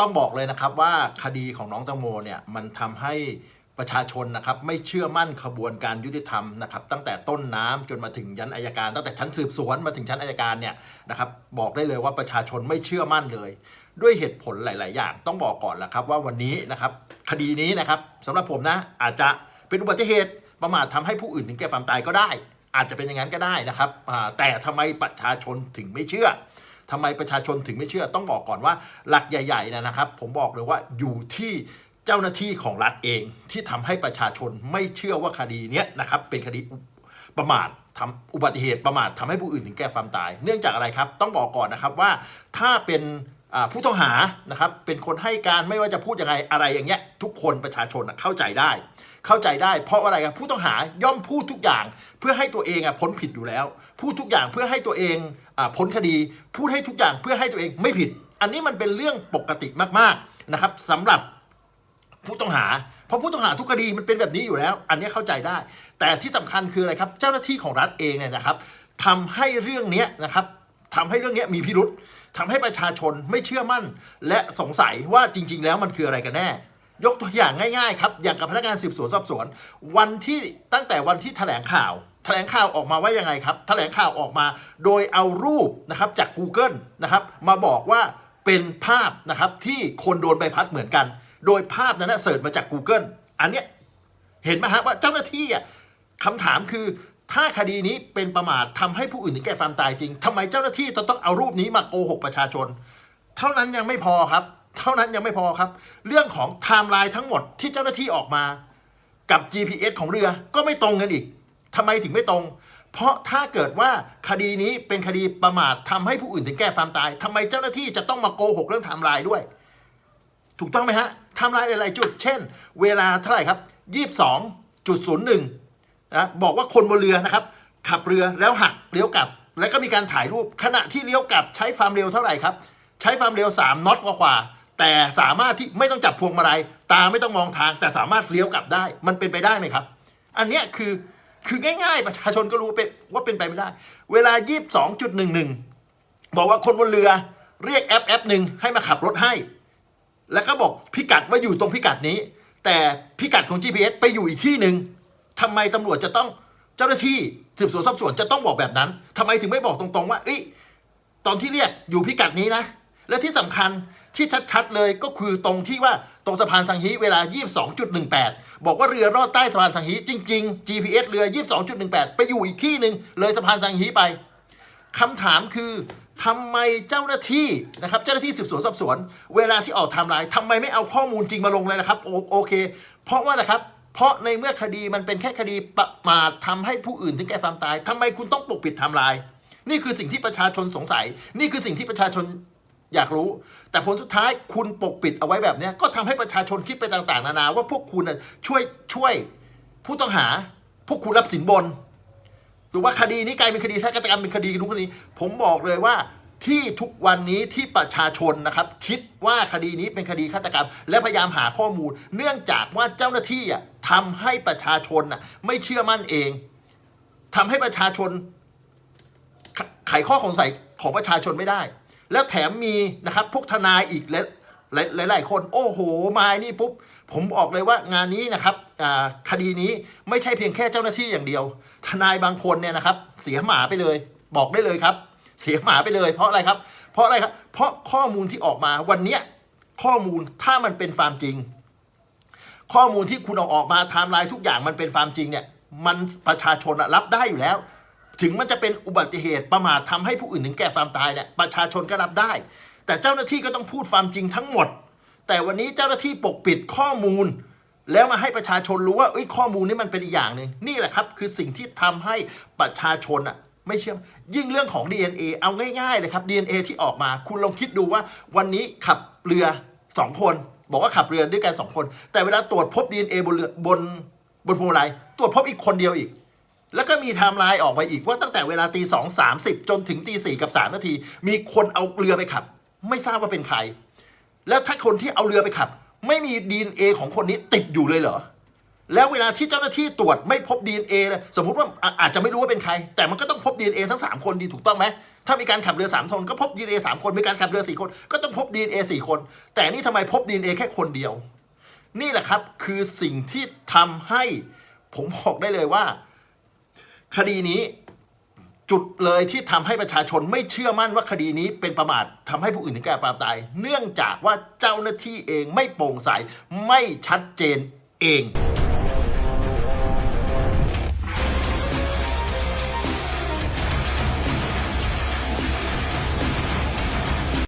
ต้องบอกเลยนะครับว่าคดีของน้องตังโมเนี่ยมันทำให้ประชาชนนะครับไม่เชื่อมั่นขบวนการยุติธรรมนะครับตั้งแต่ต้นน้ำจนมาถึงยันอายการ ตั้งแต่ชั้นสืบสวนมาถึงชั้นอายการเนี่ยนะครับบอกได้เลยว่าประชาชนไม่เชื่อมั่นเลย ด้วยเหตุผลหลาย ๆ อย่างต้องบอกก่อนแหละครับว่าวันนี้นะครับคดีนี้นะครับสำหรับผมนะอาจจะเป็นอุบัติเหตุประมาททำให้ผู้อื่นถึงแก่ความตายก็ได้ อาจจะเป็นอย่างนั้นก็ได้นะครับแต่ทำไมประชาชนถึงไม่เชื่อ ทำไมประชาชนถึงไม่เชื่อต้องบอกก่อนว่าหลักใหญ่ๆนะครับ ผมบอกเลยว่าอยู่ที่เจ้าหน้าที่ของรัฐเองที่ทำให้ประชาชนไม่เชื่อว่าคดีเนี้ยนะครับเป็นคดีประมาททำอุบัติเหตุประมาททำให้ผู้อื่นถึงแก่ความตาย เนื่องจากอะไรครับ ต้องบอกก่อนนะครับว่าถ้าเป็นผู้ต้องหานะครับเป็นคนให้การไม่ว่าจะพูดยังไงอะไรอย่างเงี้ยทุกคนประชาชนเข้าใจได้ เข้าใจได้เพราะอะไรครับผู้ต้องหาย่อมพูดทุกอย่างเพื่อให้ตัวเองอะพ้นผิดอยู่แล้ว พูดทุกอย่างเพื่อให้ตัวเองอ่าพ้นคดี พูดให้ทุกอย่างเพื่อให้ตัวเองไม่ผิด อันนี้มันเป็นเรื่องปกติมากๆนะครับสำหรับผู้ต้องหา เพราะผู้ต้องหาทุกคดีมันเป็นแบบนี้อยู่แล้ว อันนี้เข้าใจได้ แต่ที่สำคัญคืออะไรครับ เจ้าหน้าที่ของรัฐเองเนี่ยนะครับทำให้เรื่องเนี้ยนะครับทำให้เรื่องเนี้ยมีพิรุษทำให้ประชาชนไม่เชื่อมั่น และสงสัยว่าจริง ๆ แล้วมันคืออะไรกันแน่ ยกตัวอย่างง่ายๆครับ อย่างกับพนักงานสืบสวนสอบสวน วันที่ตั้งแต่วันที่แถลงข่าว แถลงข่าวออกมาว่ายังไงครับแถลงข่าวออกมา โดยเอารูปนะครับจาก Google นะครับมาบอกว่าเป็นภาพนะครับที่คนโดนใบพัดเหมือนกัน โดยภาพนั้นนะเสิร์ชมาจาก Google อันเนี้ยเห็นไหมฮะว่าเจ้าหน้าที่อะคำถามคือถ้าคดีนี้เป็นประมาททำให้ผู้อื่นถึงแก่ความตายจริงทำไมเจ้าหน้าที่จะต้องเอารูปนี้มาโกหกประชาชน เท่านั้นยังไม่พอครับ เท่านั้นยังไม่พอครับ เรื่องของไทม์ไลน์ทั้งหมดที่เจ้าหน้าที่ออกมา กับ GPS ของเรือก็ไม่ตรงกันอีกทำไมถึงไม่ตรง เพราะถ้าเกิดว่าคดีนี้เป็นคดีประมาททำให้ผู้อื่นถึงแก่ความตายทำไมเจ้าหน้าที่จะต้องมาโกหกเรื่องไทม์ไลน์ด้วย ถูกต้องไหมฮะไทำลายหลายๆจุด เช่น เวลาเท่าไหร่ครับ22.01นะบอกว่าคนบนเรือนะครับ ขับเรือแล้วหักเลี้ยวกลับ แล้วก็มีการถ่ายรูปขณะที่เลี้ยวกลับใช้ความเร็วเท่าไหร่ครับใช้ความเร็ว 3น็อตกว่าๆ แต่สามารถที่ไม่ต้องจับพวงมาลัยตาไม่ต้องมองทาง แต่สามารถเลี้ยวกลับได้ มันเป็นไปได้ไหมครับ อันเนี้ยคือคือง่ายๆ ประชาชนก็รู้เป็นว่าเป็นไปไม่ได้ เวลา 22.11 บอกว่าคนบนเรือเรียกแอปแอปหนึ่งให้มาขับรถให้ แล้วก็บอกพิกัดว่าอยู่ตรงพิกัดนี้ แต่พิกัดของ GPS ไปอยู่อีกที่หนึ่งทำไมตำรวจจะต้องเจ้าหน้าที่สืบสวนสอบสวนจะต้องบอกแบบนั้นทำไมถึงไม่บอกตรงๆว่าเอ้ยตอนที่เรียกอยู่พิกัดนี้นะ และที่สำคัญ ที่ชัดๆเลยก็คือตรงที่ว่าตรงสะพานสังฮีเวลา 22.18 บอกว่าเรือรอดใต้สะพานสังฮีจริง ๆ GPS เรือ 22.18 ไปอยู่อีกที่หนึ่งเลยสะพานสังฮีไปคำถามคือทำไมเจ้าหน้าที่นะครับเจ้าหน้าที่สืบสวนสอบสวน เวลาที่ออกไทม์ไลน์ทำไมไม่เอาข้อมูลจริงมาลงเลยนะครับโอโอเค เพราะว่าอะไรครับเพราะในเมื่อคดีมันเป็นแค่คดีประมาททำให้ผู้อื่นถึงแก่ความตายทำไมคุณต้องปกปิดไทม์ไลน์นี่คือสิ่งที่ประชาชนสงสัย นี่คือสิ่งที่ประชาชน อยากรู้ แต่ผลสุดท้ายคุณปกปิดเอาไว้แบบนี้ก็ทำให้ประชาชนคิดไปต่าง ๆ นานา ว่าพวกคุณช่วยช่วยผู้ต้องหา พวกคุณรับสินบนหรือว่าคดีนี้กลายเป็นคดีฆาตกรรมเป็นคดีทุกคดีผมบอกเลยว่าที่ทุกวันนี้ที่ประชาชนนะครับคิดว่าคดีนี้เป็นคดีฆาตกรรม และพยายามหาข้อมูล เนื่องจากว่าเจ้าหน้าที่อะทำให้ประชาชนไม่เชื่อมั่นเองทำให้ประชาชนไขไขข้อสงสัยของประชาชนไม่ได้ แล้วแถมมีนะครับพวกทนายอีกและหลายหลายๆคน โอ้โห มานี่ปุ๊บ ผมบอกเลยว่างานนี้นะครับคดีนี้ไม่ใช่เพียงแค่เจ้าหน้าที่อย่างเดียว ทนายบางคนเนี่ยนะครับ เสียหมาไปเลย บอกได้เลยครับ เสียหมาไปเลย เพราะอะไรครับ เพราะอะไรครับ เพราะข้อมูลที่ออกมาวันเนี้ยข้อมูลถ้ามันเป็นความจริง ข้อมูลที่คุณเอาออกมาไทม์ไลน์ทุกอย่างมันเป็นความจริงเนี่ย มันประชาชนรับได้อยู่แล้ว ถึงมันจะเป็นอุบัติเหตุประมาททำให้ผู้อื่นถึงแก่ความตายเนี่ยประชาชนก็รับได้ แต่เจ้าหน้าที่ก็ต้องพูดความจริงทั้งหมด แต่วันนี้เจ้าหน้าที่ปกปิดข้อมูล แล้วมาให้ประชาชนรู้ว่าอ้ยข้อมูลนี้มันเป็นอีกอย่างหนึ่งนี่แหละครับคือสิ่งที่ทำให้ประชาชนอะไม่เชื่อยิ่งเรื่องของ DNA เอาง่ายๆเลยครับ DNA ที่ออกมา คุณลองคิดดูว่าวันนี้ขับเรือสองคน บอกว่าขับเรือด้วยกันสองคน แต่เวลาตรวจพบ DNA บนเรือบนบนพวงมาลัยตรวจพบอีกคนเดียวอีก แล้วก็มีไทม์ไลน์ออกมาอีกว่าตั้งแต่เวลาตีสองสามสิบจนถึงตีสี่กับสามนาที มีคนเอาเรือไปขับ ไม่ทราบว่าเป็นใคร แล้วถ้าคนที่เอาเรือไปขับ ไม่มี DNA ของคนนี้ติดอยู่เลยเหรอ แล้วเวลาที่เจ้าหน้าที่ตรวจไม่พบ DNA เลยสมมุติว่าออาจจะไม่รู้ว่าเป็นใคร แต่มันก็ต้องพบ DNA ทั้ง 3 คนดีถูกต้องไหมถ้ามีการขับเรือสามคนก็พบ DNA สามคนมีการขับเรือสี่คน ก็ต้องพบ DNA สี่คน แต่นี่ทำไมพบ DNA แค่คนเดียว นี่แหละครับคือสิ่งที่ทำให้ผมบอกได้เลยว่า คดีนี้จุดเลยที่ทำให้ประชาชนไม่เชื่อมั่นว่าคดีนี้เป็นประมาททำให้ผู้อื่นถึงแก่ความตาย เนื่องจากว่าเจ้าหน้าที่เองไม่โปร่งใสไม่ชัดเจนเอง